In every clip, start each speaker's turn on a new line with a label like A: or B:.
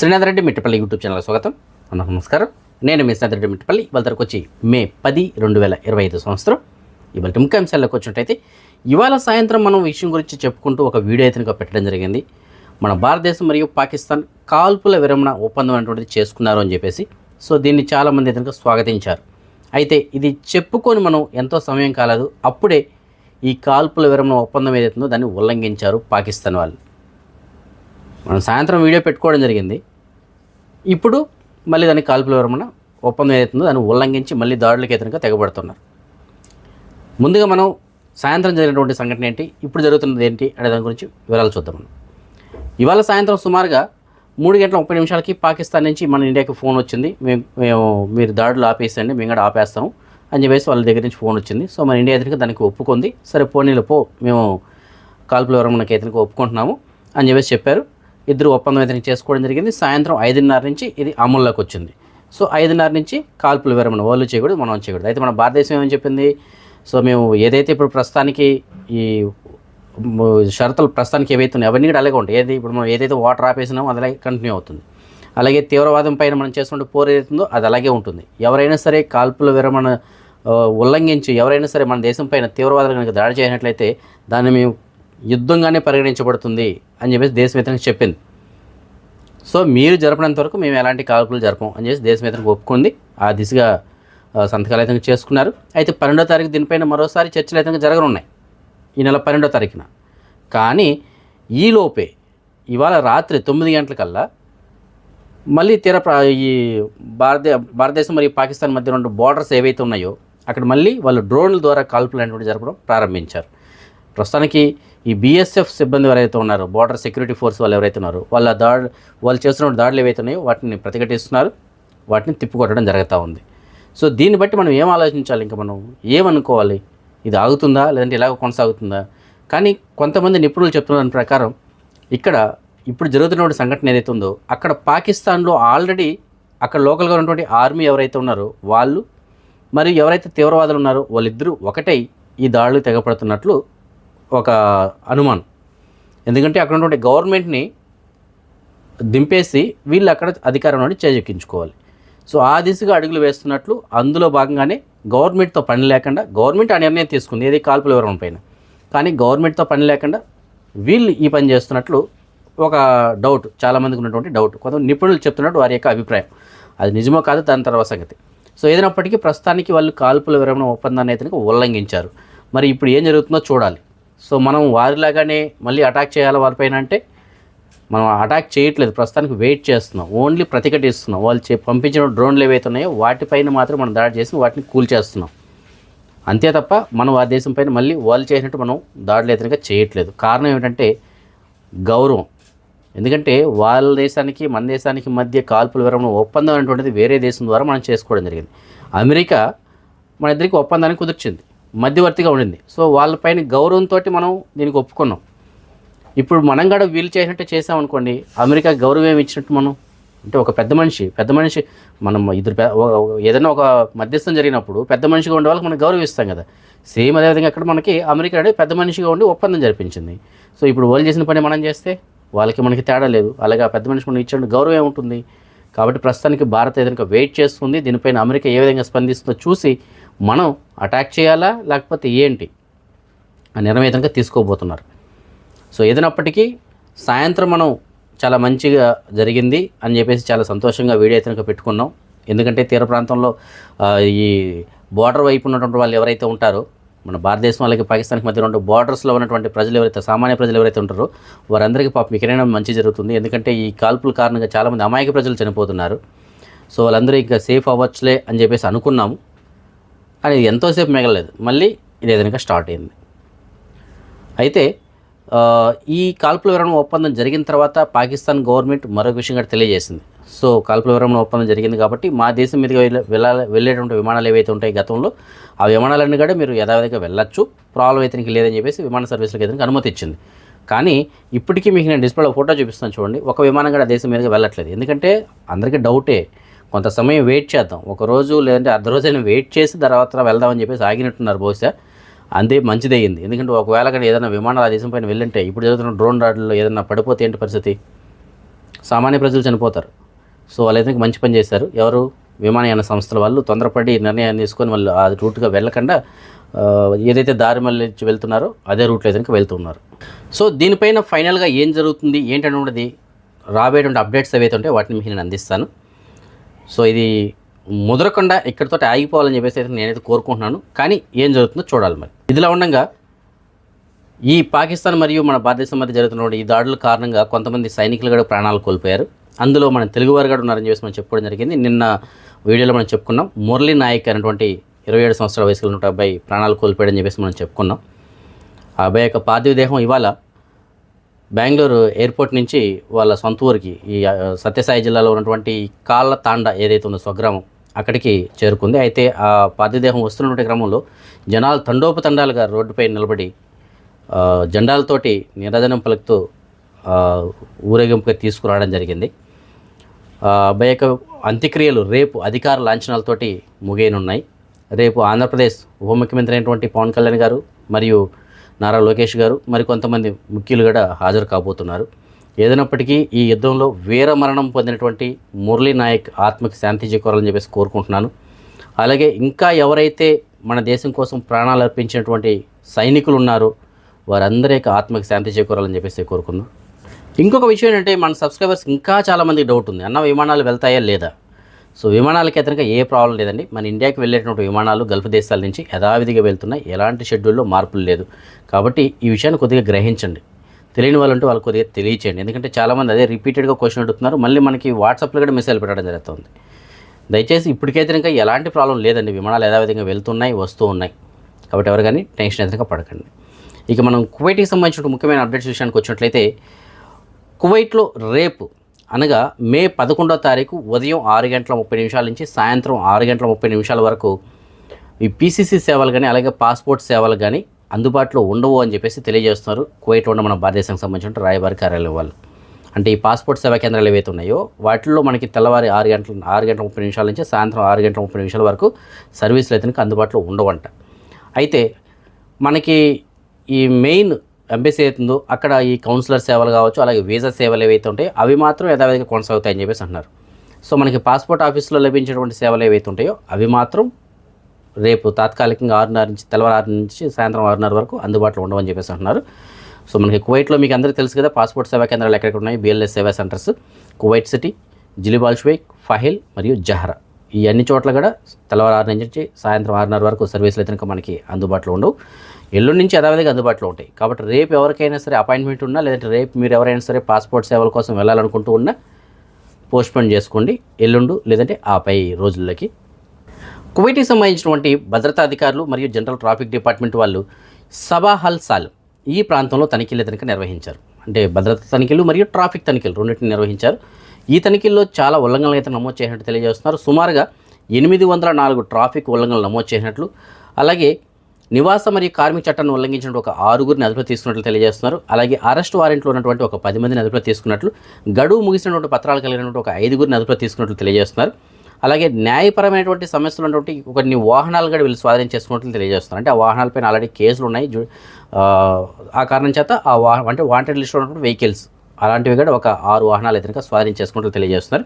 A: Srinath Reddy Mittapalli YouTube channel స్వాగతం. అందరికీ నమస్కారం. నేను మీ శ్రీనాథ్ రెడ్డి మిట్టపల్లి. ఇవాళ తరకు వచ్చి మే పది రెండు వేల ఇరవై ఐదు సంవత్సరం. ఇవాళ ముఖ్య అంశాల్లోకి వచ్చినట్టయితే ఇవాళ సాయంత్రం మనం విషయం గురించి చెప్పుకుంటూ ఒక వీడియో అయితే పెట్టడం జరిగింది. మన భారతదేశం మరియు పాకిస్తాన్ కాల్పుల విరమణ ఒప్పందం అనేటువంటిది చేసుకున్నారు అని చెప్పేసి సో దీన్ని చాలామంది అయితే కనుక స్వాగతించారు. అయితే ఇది చెప్పుకొని మనం ఎంతో సమయం కాలేదు. అప్పుడే ఈ కాల్పుల విరమణ ఒప్పందం ఏదైతుందో దాన్ని ఉల్లంఘించారు పాకిస్తాన్ వాళ్ళు. మనం సాయంత్రం వీడియో పెట్టుకోవడం జరిగింది. ఇప్పుడు మళ్ళీ దానికి కాల్పుల విరమణ ఒప్పందం ఏదైతుందో దాన్ని ఉల్లంఘించి మళ్ళీ దాడులకు ఎదురుగా తెగబడుతున్నారు. ముందుగా మనం సాయంత్రం జరిగినటువంటి సంఘటన ఏంటి ఇప్పుడు జరుగుతున్నది ఏంటి అనే దాని గురించి వివరాలు చూద్దాం ఇవాళ సాయంత్రం సుమారుగా మూడు గంటల ముప్పై నిమిషాలకి పాకిస్తాన్ నుంచి మన ఇండియాకి ఫోన్ వచ్చింది. మేము మేము మీరు దాడులు ఆపేసండి మేము కూడా ఆపేస్తాము అని చెప్పేసి వాళ్ళ దగ్గర నుంచి ఫోన్ వచ్చింది. సో మన ఇండియా ఎదురుగా దానికి ఒప్పుకుంది. సరే పోనీలు పో మేము కాల్పుల విరమణకి ఎదురుగా ఒప్పుకుంటున్నాము అని చెప్పేసి చెప్పారు. ఇద్దరు ఒప్పందం అయితే చేసుకోవడం జరిగింది. సాయంత్రం ఐదున్నర నుంచి ఇది అమల్లోకి వచ్చింది. సో ఐదున్నర నుంచి కాల్పుల విరమణ వాళ్ళు చేయకూడదు మనం చేయకూడదు. అయితే మన భారతదేశం ఏమని చెప్పింది? సో మేము ఏదైతే ఇప్పుడు ప్రస్తుతానికి ఈ షరతులు ప్రస్తుతానికి ఏవైతే ఉన్నాయో అవన్నీ కూడా అలాగే ఉంటాయి. ఏది ఇప్పుడు మనం ఏదైతే వాటర్ ఆపేసినామో అది అలాగే కంటిన్యూ అవుతుంది. అలాగే తీవ్రవాదం పైన మనం చేసుకుంటే పోరు ఏదైతుందో అది అలాగే ఉంటుంది. ఎవరైనా సరే కాల్పుల విరమణ ఉల్లంఘించి ఎవరైనా సరే మన దేశం పైన తీవ్రవాదులు కనుక దాడి చేసినట్లయితే దాన్ని మేము యుద్ధంగానే పరిగణించబడుతుంది. అని చెప్పేసి దేశమిత్రంగా చెప్పింది. సో మీరు జరపనంత వరకు మేము ఎలాంటి కాల్పులు జరపం అని చెప్పేసి దేశమిత్రంగా ఒప్పుకుంది. ఆ దిశగా సంతకాలు అయితే చేసుకున్నారు. అయితే పన్నెండో తారీఖు దీనిపైన మరోసారి చర్చలు అయితే జరగనున్నాయి. ఈ నెల పన్నెండో తారీఖున. కానీ ఈలోపే ఇవాళ రాత్రి తొమ్మిది గంటలకల్లా మళ్ళీ తీర ప్రా ఈ భారత భారతదేశం మరియు పాకిస్తాన్ మధ్య రెండు బార్డర్స్ ఏవైతే ఉన్నాయో అక్కడ మళ్ళీ వాళ్ళు డ్రోన్ల ద్వారా కాల్పులు అనేటువంటి జరపడం ప్రారంభించారు. ప్రస్తుతానికి ఈ బీఎస్ఎఫ్ సిబ్బంది ఎవరైతే ఉన్నారో బార్డర్ సెక్యూరిటీ ఫోర్స్ వాళ్ళు ఎవరైతే ఉన్నారో వాళ్ళ దాడి వాళ్ళు చేస్తున్న దాడులు ఏవైతే ఉన్నాయో వాటిని ప్రతిఘటిస్తున్నారు వాటిని తిప్పుకొట్టడం జరుగుతూ ఉంది. సో దీన్ని బట్టి మనం ఏం ఆలోచించాలి? ఇంకా మనం ఏమనుకోవాలి? ఇది ఆగుతుందా? లేదంటే ఇలాగ కొనసాగుతుందా? కానీ కొంతమంది నిపుణులు చెప్తున్న ప్రకారం ఇక్కడ ఇప్పుడు జరుగుతున్నటువంటి సంఘటన ఏదైతే ఉందో అక్కడ పాకిస్తాన్లో ఆల్రెడీ అక్కడ లోకల్గా ఉన్నటువంటి ఆర్మీ ఎవరైతే ఉన్నారో వాళ్ళు మరియు ఎవరైతే తీవ్రవాదులు ఉన్నారో వాళ్ళిద్దరూ ఒకటై ఈ దాడులు తెగపడుతున్నట్లు ఒక అనుమానం. ఎందుకంటే అక్కడ ఉన్నటువంటి గవర్నమెంట్ని దింపేసి వీళ్ళు అక్కడ అధికారం నుండి చేజెక్కించుకోవాలి. సో ఆ దిశగా అడుగులు వేస్తున్నట్లు అందులో భాగంగానే గవర్నమెంట్తో పని లేకుండా గవర్నమెంట్ ఆ నిర్ణయం తీసుకుంది. ఏది కాల్పుల వివరణ పైన. కానీ గవర్నమెంట్తో పని లేకుండా వీళ్ళు ఈ పని చేస్తున్నట్లు ఒక డౌట్ చాలామందికి ఉన్నటువంటి డౌట్ కొంత నిపుణులు చెప్తున్నట్టు వారి యొక్క అభిప్రాయం. అది నిజమో కాదు దాని తర్వాత సంగతి. సో ఏదైనప్పటికీ ప్రస్తుతానికి వాళ్ళు కాల్పుల విరమణ ఒప్పందాన్ని అయితే ఉల్లంఘించారు. మరి ఇప్పుడు ఏం జరుగుతుందో చూడాలి. సో మనం వారిలాగానే మళ్ళీ అటాక్ చేయాలి వారిపైన అంటే మనం అటాక్ చేయట్లేదు. ప్రస్తుతానికి వెయిట్ చేస్తున్నాం. ఓన్లీ ప్రతిఘటిస్తున్నాం. వాళ్ళు చే పంపించిన డ్రోన్లు ఏవైతే ఉన్నాయో వాటిపైన మాత్రం మనం దాడి చేసి వాటిని కూల్ చేస్తున్నాం. అంతే తప్ప మనం ఆ దేశం పైన మళ్ళీ వాళ్ళు చేసినట్టు మనం దాడులు ఎదురుగా చేయట్లేదు. కారణం ఏమిటంటే గౌరవం. ఎందుకంటే వాళ్ళ దేశానికి మన దేశానికి మధ్య కాల్పుల విరమణ ఒప్పందం అనేటువంటిది వేరే దేశం ద్వారా మనం చేసుకోవడం జరిగింది. అమెరికా మన ఇద్దరికి ఒప్పందాన్ని కుదిర్చింది. మధ్యవర్తిగా ఉండింది. సో వాళ్ళపైన గౌరవంతో మనం దీనికి ఒప్పుకున్నాం. ఇప్పుడు మనం కూడా వీలు చేసినట్టు చేసామనుకోండి అమెరికా గౌరవం ఇచ్చినట్టు మనం అంటే ఒక పెద్ద మనిషి పెద్ద మనిషి మనం ఇద్దరు ఏదైనా ఒక మధ్యస్థం జరిగినప్పుడు పెద్ద మనిషిగా ఉండే వాళ్ళకి మనం గౌరవిస్తాం కదా. సేమ్ అదేవిధంగా అక్కడ మనకి అమెరికా అనేది పెద్ద మనిషిగా ఉండి ఒప్పందం జరిపించింది. సో ఇప్పుడు వాళ్ళు చేసిన పని మనం చేస్తే వాళ్ళకి మనకి తేడా లేదు. అలాగే ఆ పెద్ద మనిషి మనం ఇచ్చినట్టు గౌరవం ఏముంటుంది కాబట్టి ప్రస్తుతానికి భారత్ ఏదైనా వెయిట్ చేస్తుంది. దీనిపైన అమెరికా ఏ విధంగా స్పందిస్తుందో చూసి మనం అటాక్ చేయాలా? లేకపోతే ఏంటి? ఆ నిర్ణయం తీసుకోబోతున్నారు. సో ఏదైనప్పటికీ సాయంత్రం మనం చాలా మంచిగా జరిగింది అని చెప్పేసి చాలా సంతోషంగా వీడియో అయితే పెట్టుకున్నాం. ఎందుకంటే తీర ప్రాంతంలో ఈ బార్డర్ వైపు ఉన్నటువంటి వాళ్ళు ఎవరైతే ఉంటారో మన భారతదేశం వాళ్ళకి పాకిస్తాన్కి మధ్య ఉన్న బార్డర్స్లో ఉన్నటువంటి ప్రజలు ఎవరైతే సామాన్య ప్రజలు ఎవరైతే ఉంటారో వారందరికీ పాపం ఇక్కడైనా మంచి జరుగుతుంది. ఎందుకంటే ఈ కాల్పుల కారణంగా చాలామంది అమాయక ప్రజలు చనిపోతున్నారు. సో వాళ్ళందరూ ఇంకా సేఫ్ అవ్వచ్చులే అని చెప్పేసి అనుకున్నాము. కానీ ఎంతోసేపు మిగలలేదు. మళ్ళీ ఇది ఏదైనా స్టార్ట్ అయింది. అయితే ఈ కాల్పుల విరమణ ఒప్పందం జరిగిన తర్వాత పాకిస్తాన్ గవర్నమెంట్ మరొక విషయం కూడా తెలియజేసింది. సో కాల్పుల విరమణ ఒప్పందం జరిగింది కాబట్టి మా దేశం మీదుగా వెళ్ళే వెళ్ళేటువంటి విమానాలు ఏవైతే ఉంటాయి గతంలో ఆ విమానాలన్నీ కూడా మీరు యథావిధిగా వెళ్ళొచ్చు. ప్రాబ్లం అయితే నీకు లేదని చెప్పేసి విమాన సర్వీసులకు అయితే అనుమతి ఇచ్చింది. కానీ ఇప్పటికీ మీకు నేను డిస్ప్లేలో ఫోటో చూపిస్తాను చూడండి. ఒక విమానం కూడా దేశం మీదుగా వెళ్ళట్లేదు. ఎందుకంటే అందరికీ డౌటే. కొంత సమయం వెయిట్ చేద్దాం. ఒక రోజు లేదంటే అర్ధ రోజైనా వెయిట్ చేసి తర్వాత వెళ్దామని చెప్పేసి ఆగినట్టున్నారు బహుశా. అంతే మంచిదయ్యింది. ఎందుకంటే ఒకవేళ అక్కడ ఏదైనా విమానాలు ఆ దేశం పైన వెళ్ళింటే ఇప్పుడు జరుగుతున్న డ్రోన్ దాడుల్లో ఏదైనా పడిపోతే ఏంటి పరిస్థితి? సామాన్య ప్రజలు చనిపోతారు. సో వాళ్ళైతే మంచి పని చేశారు. ఎవరు? విమానయాన సంస్థల వాళ్ళు తొందరపడి నిర్ణయాన్ని తీసుకొని వాళ్ళు ఆ రూట్గా వెళ్ళకుండా ఏదైతే దారి మళ్ళీ వెళ్తున్నారో అదే రూట్లో అయితే వెళ్తున్నారు సో దీనిపైన ఫైనల్గా ఏం జరుగుతుంది? ఏంటనేది రాబోయేటువంటి అప్డేట్స్ ఏవైతే ఉంటాయో వాటిని మీకు నేను అందిస్తాను. సో ఇది ముదరకుండా ఇక్కడితో ఆగిపోవాలని చెప్పేసి అయితే నేనైతే కోరుకుంటున్నాను. కానీ ఏం జరుగుతుందో చూడాలి మరి. ఇదిలా ఉండగా ఈ పాకిస్తాన్ మరియు మన భారతదేశం మధ్య జరుగుతున్న ఈ దాడుల కారణంగా కొంతమంది సైనికులు కూడా ప్రాణాలు కోల్పోయారు. అందులో మన తెలుగువారు కూడా ఉన్నారని చెప్పేసి మనం చెప్పుకోవడం జరిగింది. నిన్న వీడియోలో మనం చెప్పుకున్నాం. మురళీ నాయక్ అనేటువంటి ఇరవై ఏడు సంవత్సరాల వయసులో ఉన్న అబ్బాయి ప్రాణాలు కోల్పోయాడని చెప్పేసి మనం చెప్పుకున్నాం. ఆ అబ్బాయి యొక్క పార్థివ దేహం ఇవాళ బెంగళూరు ఎయిర్పోర్ట్ నుంచి వాళ్ళ సొంత ఊరికి ఈ సత్యసాయి జిల్లాలో ఉన్నటువంటి కాళ్ళ తాండ ఏదైతే ఉందో స్వగ్రామం అక్కడికి చేరుకుంది. అయితే ఆ పార్థిదేహం వస్తున్నటువంటి క్రమంలో జనాలు తండోపతండాలుగా రోడ్డుపై నిలబడి జెండాలతోటి నిరాజనం పలుకుతూ ఊరేగింపుగా తీసుకురావడం జరిగింది. ఆ అబ్బాయి యొక్క అంత్యక్రియలు రేపు అధికార లాంఛనాలతోటి ముగియనున్నాయి. రేపు ఆంధ్రప్రదేశ్ ఉప ముఖ్యమంత్రి అయినటువంటి పవన్ కళ్యాణ్ గారు మరియు నారా లోకేష్ గారు మరి కొంతమంది ముఖ్యులు కూడా హాజరు కాబోతున్నారు. ఏదైనప్పటికీ ఈ యుద్ధంలో వీర మరణం పొందినటువంటి మురళీ నాయక్ ఆత్మకి శాంతి చేకూరాలని చెప్పేసి కోరుకుంటున్నాను. అలాగే ఇంకా ఎవరైతే మన దేశం కోసం ప్రాణాలు అర్పించినటువంటి సైనికులు ఉన్నారో వారందరి యొక్క ఆత్మకి శాంతి చేకూరాలని చెప్పేసి కోరుకుందాం. ఇంకొక విషయం ఏంటంటే మన సబ్స్క్రైబర్స్ ఇంకా చాలామందికి డౌట్ ఉంది. అన్న విమానాలు వెళ్తాయా లేదా? సో విమానాలకి అతనికి ఏ ప్రాబ్లం లేదండి. మన ఇండియాకి వెళ్ళేటువంటి విమానాలు గల్ఫ్ దేశాల నుంచి యథావిధిగా వెళ్తున్నాయి. ఎలాంటి షెడ్యూల్లో మార్పులు లేదు. కాబట్టి ఈ విషయాన్ని కొద్దిగా గ్రహించండి. తెలియని వాళ్ళంటూ వాళ్ళు కొద్దిగా తెలియచేయండి. ఎందుకంటే చాలామంది అదే రిపీటెడ్గా క్వశ్చన్ అడుగుతున్నారు. మళ్ళీ మనకి వాట్సాప్లో కూడా మెసేజ్ పెట్టడం జరుగుతుంది. దయచేసి ఇప్పటికైతే ఇంకా ఎలాంటి ప్రాబ్లం లేదండి. విమానాలు యథావిధంగా వెళ్తున్నాయి వస్తూ ఉన్నాయి. కాబట్టి ఎవరు కానీ టెన్షన్ అయితే పడకండి. ఇక మనం కువైట్కి సంబంధించిన ముఖ్యమైన అప్డేట్స్ విషయానికి వచ్చినట్లయితే కువైట్లో రేపు అనగా మే పదకొండో తారీఖు ఉదయం ఆరు గంటల ముప్పై నిమిషాల నుంచి సాయంత్రం ఆరు గంటల ముప్పై నిమిషాల వరకు ఈ పీసీసీ సేవలు కానీ అలాగే పాస్పోర్ట్ సేవలు కానీ అందుబాటులో ఉండవు అని చెప్పేసి తెలియజేస్తున్నారు. కువైట్లో ఉన్న మన భారతదేశానికి సంబంధించిన రాయబారి కార్యాలయం వాళ్ళు. అంటే ఈ పాస్పోర్ట్ సేవా కేంద్రాలు ఏవైతే ఉన్నాయో వాటిల్లో మనకి తెల్లవారి ఆరు గంటల ఆరు గంటల ముప్పై నిమిషాల నుంచి సాయంత్రం ఆరు గంటల ముప్పై నిమిషాల వరకు సర్వీసులు అయితే అందుబాటులో ఉండవంట. అయితే మనకి ఈ మెయిన్ ఎంబసీ అవుతుందో అక్కడ ఈ కౌన్సిలర్ సేవలు కావచ్చు అలాగే వీసా సేవలు ఏవైతే ఉంటాయో అవి మాత్రం యథావిధిగా కొనసాగుతాయని చెప్పేసి అంటున్నారు. సో మనకి పాస్పోర్ట్ ఆఫీస్లో లభించేటువంటి సేవలు ఏవైతే ఉంటాయో అవి మాత్రం రేపు తాత్కాలికంగా ఆరున్నర నుంచి తెల్లవారు ఆరు నుంచి సాయంత్రం ఆరున్నర వరకు అందుబాటులో ఉండవని చెప్పేసి అంటున్నారు. సో మనకి కువైట్లో మీకు అందరికీ తెలుసు కదా పాస్పోర్ట్ సేవా కేంద్రాలు ఎక్కడెక్కడ ఉన్నాయి? BLS Seva centres Kuwait city జిలిబాల్ష్వేక్ Fahaheel మరియు జహరా. ఈ అన్ని చోట్ల కూడా తెల్లవారు ఆరు నుంచి సాయంత్రం ఆరున్నర వరకు సర్వీసులు అయితే మనకి అందుబాటులో ఉండవు. ఎల్లుండి నుంచి యథావిధిగా అందుబాటులో ఉంటాయి. కాబట్టి రేపు ఎవరికైనా సరే అపాయింట్మెంట్ ఉన్నా లేదంటే రేపు మీరు ఎవరైనా సరే పాస్పోర్ట్ సేవల కోసం వెళ్ళాలనుకుంటూ ఉన్నా పోస్ట్పోన్ చేసుకోండి. ఎల్లుండు లేదంటే ఆ పై రోజుల్లోకి కువైట్కి సంబంధించినటువంటి భద్రతా అధికారులు మరియు జనరల్ ట్రాఫిక్ డిపార్ట్మెంట్ వాళ్ళు సబాహల్ సాల్ ఈ ప్రాంతంలో తనిఖీలు తనిఖీ నిర్వహించారు. అంటే భద్రతా తనిఖీలు మరియు ట్రాఫిక్ తనిఖీలు రెండింటిని నిర్వహించారు. ఈ తనిఖీల్లో చాలా ఉల్లంఘనలు అయితే నమోదు చేసినట్టు తెలియజేస్తున్నారు. సుమారుగా ఎనిమిది వందల నాలుగు ట్రాఫిక్ ఉల్లంఘనలు నమోదు చేసినట్లు అలాగే నివాస మరియు కార్మిక చట్టాన్ని ఉల్లంఘించిన ఒక ఆరుగురిని అదుపులో తీసుకున్నట్లు తెలియజేస్తున్నారు. అలాగే అరెస్ట్ వారెంట్లో ఉన్నటువంటి ఒక పది మందిని అదుపులో తీసుకున్నట్లు గడువు ముగిసినటువంటి పత్రాలు కలిగినటువంటి ఒక ఐదుగురిని అదుపులో తీసుకున్నట్లు తెలియజేస్తున్నారు. అలాగే న్యాయపరమైనటువంటి సమస్యలు ఉన్నటువంటి కొన్ని వాహనాలు కూడా వీళ్ళు స్వాధీనం చేసుకున్నట్లు తెలియజేస్తున్నారు. అంటే ఆ వాహనాలపైన ఆల్రెడీ కేసులు ఉన్నాయి. ఆ, కారణం చేత ఆ వా అంటే వాంటెడ్ లిస్ట్లో ఉన్నటువంటి వెహికల్స్. అలాంటివి కూడా ఒక ఆరు వాహనాలు అయితే కనుక స్వాధీనం చేసుకుంటూ తెలియజేస్తున్నారు.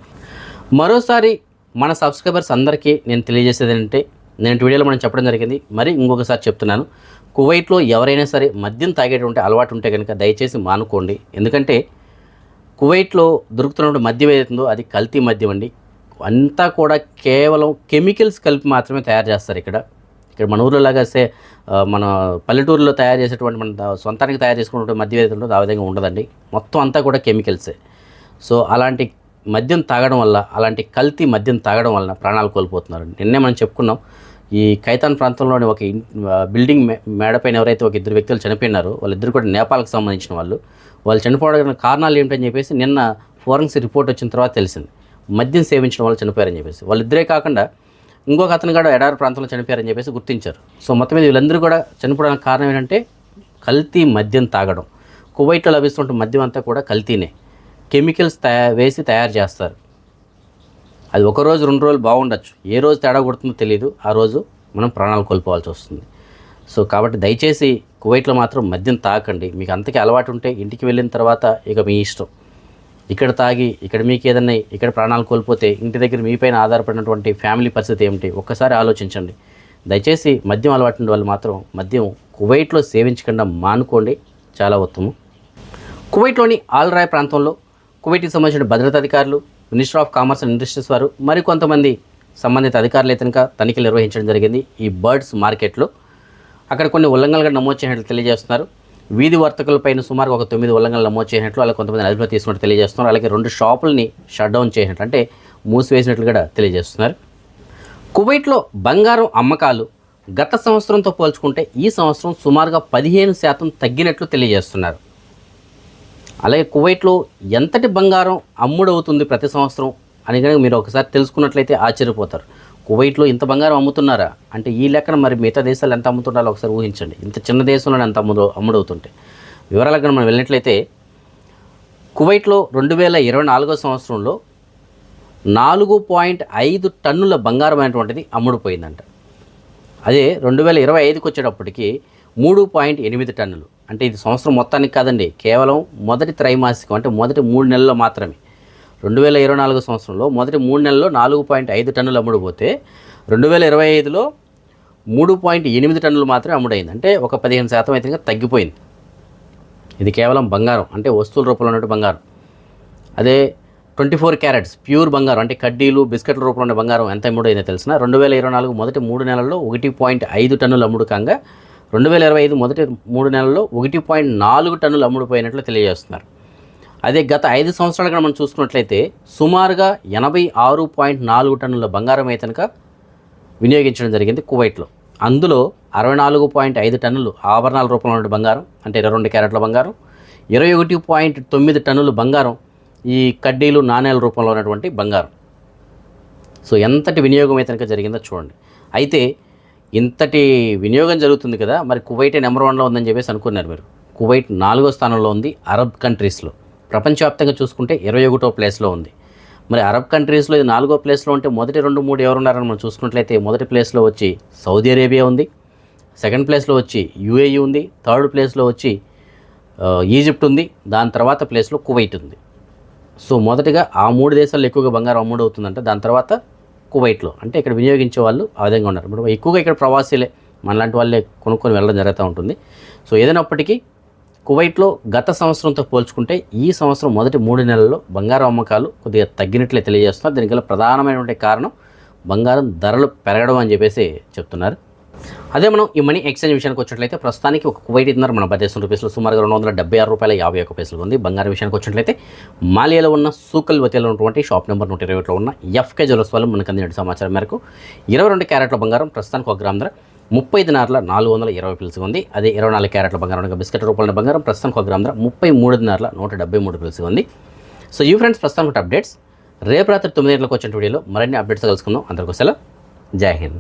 A: మరోసారి మన సబ్స్క్రైబర్స్ అందరికీ నేను తెలియజేసేది ఏంటంటే నేను వీడియోలో మనం చెప్పడం జరిగింది. మరి ఇంకొకసారి చెప్తున్నాను కువైట్లో ఎవరైనా సరే మద్యం తాగేటువంటి అలవాటు ఉంటే కనుక దయచేసి మానుకోండి. ఎందుకంటే కువైట్లో దొరుకుతున్నటువంటి మద్యం ఏదైతుందో అది కల్తీ మద్యం అండి. అంతా కూడా కేవలం కెమికల్స్ కలిపి మాత్రమే తయారు చేస్తారు ఇక్కడ. ఇక్కడ మన ఊర్లో లాగా మన పల్లెటూరులో తయారు చేసేటువంటి మన సొంతానికి తయారు చేసుకున్నటువంటి మద్యం ఆ విధంగా ఉండదండి. మొత్తం అంతా కూడా కెమికల్సే. సో అలాంటి మద్యం తాగడం వల్ల అలాంటి కల్తీ మద్యం తాగడం వలన ప్రాణాలు కోల్పోతున్నారు నిన్నే మనం చెప్పుకున్నాం ఈ కైతాన్ ప్రాంతంలోని ఒక బిల్డింగ్ మే- మేడపైన ఎవరైతే ఒక ఇద్దరు వ్యక్తులు చనిపోయినారో వాళ్ళిద్దరు కూడా నేపాల్కి సంబంధించిన వాళ్ళు వాళ్ళు చనిపోవడానికి కారణాలు ఏమిటని చెప్పేసి నిన్న ఫోరెన్సిక్ రిపోర్ట్ వచ్చిన తర్వాత తెలిసింది. మద్యం సేవించడం వల్ల చనిపోయారని చెప్పేసి. వాళ్ళిద్దరే కాకుండా ఇంకొక అతను కూడా ఎడారి ప్రాంతంలో చనిపోయారని చెప్పేసి గుర్తించారు. సో మొత్తం మీద వీళ్ళందరూ కూడా చనిపోవడానికి కారణం ఏంటంటే కల్తీ మద్యం తాగడం. కువైట్లో లభిస్తున్న మద్యం అంతా కూడా కల్తీనే. కెమికల్స్ తయా వేసి తయారు చేస్తారు. అది ఒక రోజు రెండు రోజులు బాగుండొచ్చు. ఏ రోజు తేడా కొడుతుందో తెలియదు ఆ రోజు మనం ప్రాణాలు కోల్పోవాల్సి వస్తుంది. సో కాబట్టి దయచేసి కువైట్లో మాత్రం మద్యం తాకండి మీకు అంతకే అలవాటు ఉంటే ఇంటికి వెళ్ళిన తర్వాత ఇక మీ ఇష్టం. ఇక్కడ తాగి ఇక్కడ మీకు ఏదన్నా ఇక్కడ ప్రాణాలు కోల్పోతే ఇంటి దగ్గర మీపైన ఆధారపడినటువంటి ఫ్యామిలీ పరిస్థితి ఏమిటి? ఒక్కసారి ఆలోచించండి. దయచేసి మద్యం అలవాటు ఉన్న వాళ్ళు మాత్రం మద్యం కువైట్లో సేవించకుండా మానుకోండి. చాలా ఉత్తమం. కువైట్లోని ఆల్రాయ్ ప్రాంతంలో కువైట్కి సంబంధించిన భద్రతా అధికారులు minister of commerce and industries వారు మరికొంతమంది సంబంధిత అధికారులు అయితే తనిఖీలు నిర్వహించడం జరిగింది ఈ బర్డ్స్ మార్కెట్లో. అక్కడ కొన్ని ఉల్లంఘనలు నమోదు చేసినట్లు తెలియజేస్తున్నారు. వీధి వర్తకులపైన సుమారు ఒక తొమ్మిది ఉల్లంఘనలు నమోదు చేసినట్లు అలాగే కొంతమంది అదుపులో తీసుకున్నట్టు తెలియజేస్తున్నారు. అలాగే రెండు షాపుల్ని షట్ డౌన్ చేసినట్లు అంటే మూసివేసినట్లు కూడా తెలియజేస్తున్నారు. కువైట్లో బంగారం అమ్మకాలు గత సంవత్సరంతో పోల్చుకుంటే ఈ సంవత్సరం సుమారుగా పదిహేను శాతం తగ్గినట్లు తెలియజేస్తున్నారు. అలాగే కువైట్లో ఎంతటి బంగారం అమ్ముడవుతుంది ప్రతి సంవత్సరం? అని కనుక మీరు ఒకసారి తెలుసుకున్నట్లయితే ఆశ్చర్యపోతారు. కువైట్లో ఇంత బంగారం అమ్ముతున్నారా? అంటే ఈ లెక్కన మరి మిగతా దేశాలు ఎంత అమ్ముతున్నారో ఒకసారి ఊహించండి. ఇంత చిన్న దేశంలో ఎంత అమ్ముడు అమ్ముడవుతుంటే. వివరాల కనుక మనం వెళ్ళినట్లయితే కువైట్లో రెండు వేల ఇరవై నాలుగో సంవత్సరంలో నాలుగు పాయింట్ ఐదు టన్నుల బంగారం అనేటువంటిది అమ్ముడుపోయిందంట. అదే రెండు వేల ఇరవై ఐదుకి వచ్చేటప్పటికి మూడు పాయింట్ ఎనిమిది టన్నులు. అంటే ఇది సంవత్సరం మొత్తానికి కాదండి కేవలం మొదటి త్రైమాసికం అంటే మొదటి మూడు నెలల్లో మాత్రమే. రెండు వేల ఇరవై నాలుగు సంవత్సరంలో మొదటి మూడు నెలల్లో నాలుగు పాయింట్ ఐదు టన్నులు అమ్ముడుపోతే రెండు వేల ఇరవై ఐదులో మూడు పాయింట్ ఎనిమిది టన్నులు మాత్రమే అమ్ముడైంది. అంటే ఒక పదిహేను శాతం అయితే ఇంకా తగ్గిపోయింది. ఇది కేవలం బంగారం అంటే వస్తువుల రూపంలో ఉన్నట్టు బంగారం. అదే ట్వంటీ ఫోర్ క్యారెట్స్ ప్యూర్ బంగారం అంటే కడ్డీలు బిస్కెట్ల రూపంలో ఉన్న బంగారం ఎంత అమ్ముడైందో తెలిసిన రెండు వేల ఇరవై నాలుగు మొదటి మూడు నెలల్లో ఒకటి పాయింట్ ఐదు టన్నులు అమ్ముడుకంగా రెండు వేల ఇరవై ఐదు మొదటి మూడు నెలల్లో ఒకటి పాయింట్ నాలుగు టన్నులు అమ్ముడుపోయినట్లు తెలియజేస్తున్నారు. అదే గత ఐదు సంవత్సరాలుగా మనం చూసుకున్నట్లయితే సుమారుగా ఎనభై ఆరు పాయింట్ నాలుగు టన్నుల బంగారం అయితే కనుక వినియోగించడం జరిగింది కువైట్లో. అందులో అరవై నాలుగు పాయింట్ ఐదు టన్నులు ఆభరణాల రూపంలో ఉన్న బంగారం అంటే ఇరవై రెండు క్యారెట్ల బంగారం ఇరవై ఒకటి పాయింట్ తొమ్మిది టన్నులు బంగారం ఈ కడ్డీలు నాణేల రూపంలో ఉన్నటువంటి బంగారం. సో ఎంతటి వినియోగం అయితే కనుక జరిగిందో చూడండి. అయితే ఇంతటి వినియోగం జరుగుతుంది కదా మరి కువైటే నెంబర్ వన్లో ఉందని చెప్పేసి అనుకున్నారు మీరు. కువైట్ నాలుగో స్థానంలో ఉంది అరబ్ కంట్రీస్లో. ప్రపంచవ్యాప్తంగా చూసుకుంటే ఇరవై ఒకటో ప్లేస్లో ఉంది. మరి అరబ్ కంట్రీస్లో ఇది నాలుగో ప్లేస్లో ఉంటే మొదటి రెండు మూడు ఎవరున్నారని మనం చూసుకున్నట్లయితే మొదటి ప్లేస్లో వచ్చి సౌదీ అరేబియా ఉంది. సెకండ్ ప్లేస్లో వచ్చి యుఏఈ ఉంది. థర్డ్ ప్లేస్లో వచ్చి ఈజిప్ట్ ఉంది. దాని తర్వాత ప్లేస్లో కువైట్ ఉంది. సో మొదటగా ఆ మూడు దేశాల్లో ఎక్కువగా బంగారం అమ్ముడవుతుందంటే. దాని తర్వాత కువైట్లో అంటే ఇక్కడ వినియోగించే వాళ్ళు ఆ విధంగా ఉన్నారు. ఇప్పుడు ఎక్కువగా ఇక్కడ ప్రవాసీలే. మనలాంటి వాళ్ళే కొనుక్కొని వెళ్ళడం జరుగుతూ ఉంటుంది. సో ఏదైనప్పటికీ కువైట్లో గత సంవత్సరంతో పోల్చుకుంటే ఈ సంవత్సరం మొదటి మూడు నెలల్లో బంగారం అమ్మకాలు కొద్దిగా తగ్గినట్లే తెలియజేస్తున్నారు. దీనికి గల ప్రధానమైనటువంటి కారణం బంగారం ధరలు పెరగడం అని చెప్పేసి చెప్తున్నారు. అదే మనం ఈ మనీ ఎక్స్చేంజ్ విషయానికి వచ్చినట్లయితే ప్రస్తుతానికి ఒక కువైట్ ఇద్దరు మన భారతదేశం రూపీస్లో సుమారుగా రెండు వందల డెబ్బై ఆరు రూపాయల యాభై ఒక పైసలు ఉంది. బంగారం విషయానికి వచ్చినట్లయితే మాలియాలో ఉన్న సూకల్ వతిలో ఉన్నటువంటి షాప్ నెంబర్ నూట ఇరవై ఒకటిలో ఉన్న ఎఫ్కే జ్యువెల్స్ వాళ్ళు మనకు అందిన సమాచారం మేరకు ఇరవై రెండు క్యారెట్ల బంగారం ప్రస్తుతానికి ఒక గ్రామ్ ధర ముప్పై దినార్ల నాలుగు వందల ఇరవై పిలుసుగా ఉంది. అదే ఇరవై నాలుగు క్యారెట్ల బంగారం బిస్కెట్ రూపాయల బంగారం ప్రస్తుతానికి ఒక గ్రామ్ ధర ముప్పై మూడు దినార్ల నూట డెబ్బై మూడు పిలుసుగా ఉంది. సో ఈ ఫ్రెండ్స్ ప్రస్తుతానికి అప్డేట్స్ రేపు రాత్రి తొమ్మిది గంటలకు వచ్చిన వీడియోలో మరిన్ని అప్డేట్స్ కలుసుకుందాం. అందరికీ సెలవు. జై హింద్.